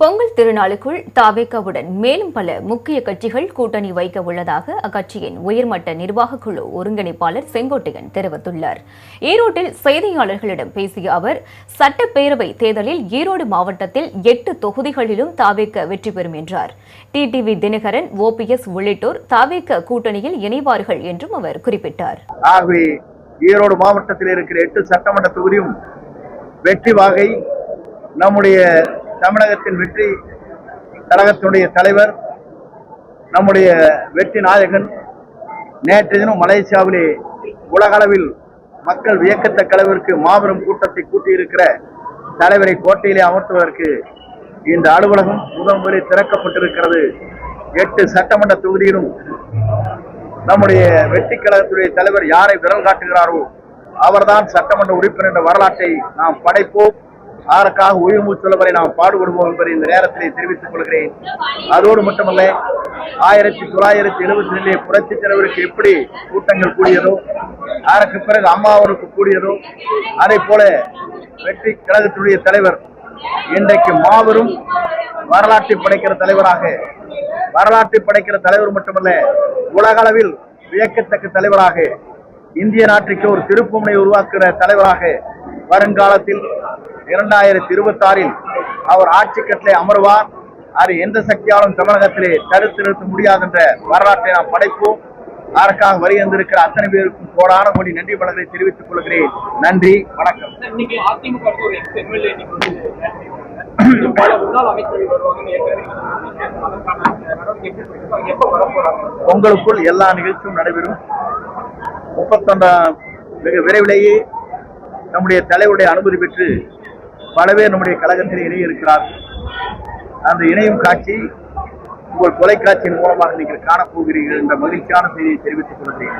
பொங்கல் திருநாளுக்குள் தாவேக்காவுடன் மேலும் பல முக்கிய கட்சிகள் கூட்டணி வைக்க உள்ளதாக அக்கட்சியின் உயர்மட்ட நிர்வாகக்குழு ஒருங்கிணைப்பாளர் செங்கோட்டையன் தெரிவித்துள்ளார். ஈரோட்டில் செய்தியாளர்களிடம் பேசிய அவர் சட்டப்பேரவை தேர்தலில் ஈரோடு மாவட்டத்தில் எட்டு தொகுதிகளிலும் தாவேக்க வெற்றி பெறும் என்றார். டிடிவி தினகரன் ஓபிஎஸ் உள்ளிட்டோர் தாவேக கூட்டணியில் இணைவார்கள் என்றும் அவர் குறிப்பிட்டார். ஈரோடு மாவட்டத்தில் இருக்கிற எட்டு சட்டமன்ற தொகுதியும் வெற்றி வாகை நம்முடைய தமிழகத்தின் வெற்றி கழகத்தினுடைய தலைவர் நம்முடைய வெற்றி நாயகன் நேற்று தினம் மலேசியாவிலே உலகளவில் மக்கள் வியக்கத்தக்க அளவிற்கு மாபெரும் கூட்டத்தை கூட்டியிருக்கிற தலைவரை கோட்டையிலே அமர்த்துவதற்கு இந்த அலுவலகம் முதல் முதலில் திறக்கப்பட்டிருக்கிறது. எட்டு சட்டமன்ற தொகுதியிலும் நம்முடைய வெற்றி கழகத்துடைய தலைவர் யாரை விரல் காட்டுகிறாரோ அவர்தான் சட்டமன்ற உறுப்பினர் என்ற வரலாற்றை நாம் படைப்போம். அதற்காக உயிர் மூச்சுள்ள வரை நாம் பாடுபடுவோம் என்பதை இந்த நேரத்திலே தெரிவித்துக் கொள்கிறேன். அதோடு மட்டுமல்ல ஆயிரத்தி தொள்ளாயிரத்தி எழுபத்தி ரெண்டிலே புரட்சி தலைவருக்கு எப்படி கூட்டங்கள் கூடியதோ அதற்கு பிறகு அம்மாவருக்கு கூடியதோ அதே போல வெற்றி கழகத்துடைய தலைவர் இன்றைக்கு மாபெரும் வரலாற்றை படைக்கிற தலைவராக வரலாற்றை படைக்கிற தலைவர் மட்டுமல்ல உலக அளவில் வியக்கத்தக்க தலைவராக இந்திய நாட்டுக்கு ஒரு திருப்புமுனை உருவாக்குகிற தலைவராக வருங்காலத்தில் இரண்டாயிரத்தி இருபத்தி ஆறில் அவர் ஆட்சி கட்டளை அமர்வார். அது எந்த சக்தியாலும் தமிழகத்திலே தடுத்து நிறுத்த முடியாது என்ற வரலாற்றை நாம் படைப்போம். அதற்காக வருகின்றிருக்கிற அத்தனை பேருக்கும் கோடான கோடி நன்றி வளர்களை தெரிவித்துக் கொள்கிறேன். நன்றி வணக்கம். உங்களுக்குள் எல்லா நிகழ்ச்சியும் நடைபெறும். முப்பத்தொன்றாம் மிக விரைவிலேயே நம்முடைய தலைவருடைய அனுமதி பெற்று பல பேர் நம்முடைய கழகத்தில் இணைய இருக்கிறார்கள் அந்த இணையும் காட்சி உங்கள் தொலைக்காட்சியின் மூலமாக நீங்கள் காணப்போகிறீர்கள் என்ற மகிழ்ச்சியான செய்தியை தெரிவித்துக் கொள்கிறேன்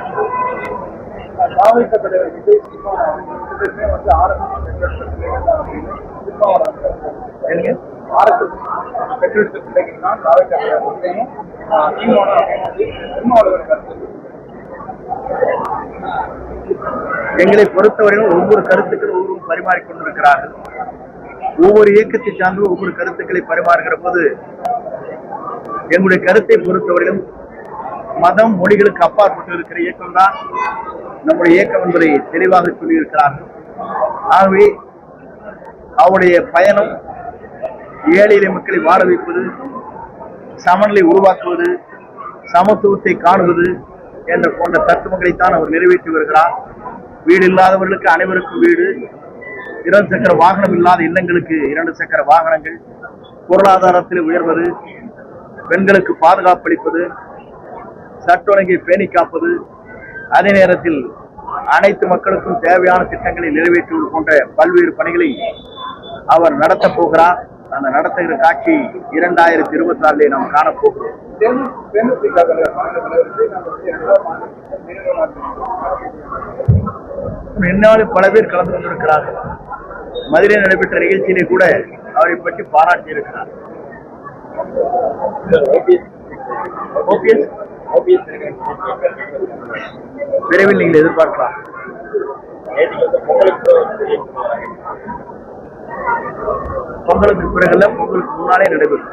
எங்களை பொறுத்தவரையிலும் ஒவ்வொரு கருத்துக்கள் ஒவ்வொரு பரிமாறிக்கொண்டிருக்கிறார்கள் ஒவ்வொரு இயக்கத்தை சார்ந்து ஒவ்வொரு கருத்துக்களை பரிமாறுகிற போது எங்களுடைய கருத்தை பொறுத்தவரையிலும் மதம் மொழிகளுக்கு அப்பாற்பட்டு இருக்கிற இயக்கம் தான் நம்முடைய இயக்கம் என்பதை தெளிவாக சொல்லியிருக்கிறார்கள். ஆகவே அவருடைய பயணம் ஏழை மக்களை வாழ வைப்பது சமநிலை உருவாக்குவது சமத்துவத்தை காணுவது என்ற போன்ற தத்துவங்களைத்தான் அவர் நிறைவேற்றி வருகிறார். வீடு இல்லாதவர்களுக்கு அனைவருக்கும் வீடு இரண்டு சக்கர வாகனம் இல்லாத இல்லங்களுக்கு இரண்டு சக்கர வாகனங்கள் பொருளாதாரத்தில் உயர்வது பெண்களுக்கு பாதுகாப்பு அளிப்பது பேணி காப்பது அதே நேரத்தில் அனைத்து மக்களுக்கும் தேவையான திட்டங்களை நிறைவேற்றுவது போன்ற பல்வேறு பணிகளை அவர் நடத்தப் போகிறார். அந்த நடத்துகிற காட்சி இரண்டாயிரத்தி இருபத்தி ஆறிலே நாம் காணப்போகிறோம் தேமுதிக என்னாலும் பல பேர் கலந்து கொண்டிருக்கிறார்கள். மதுரையில் நடைபெற்ற நிகழ்ச்சியிலே கூட அவரை பற்றி பாராட்டி இருக்கிறார் விரைவில் நீங்கள் எதிர்பார்க்கலாம். பொங்கலுக்கு பிறகுல பொங்கலுக்கு முன்னாலே நடைபெறும்.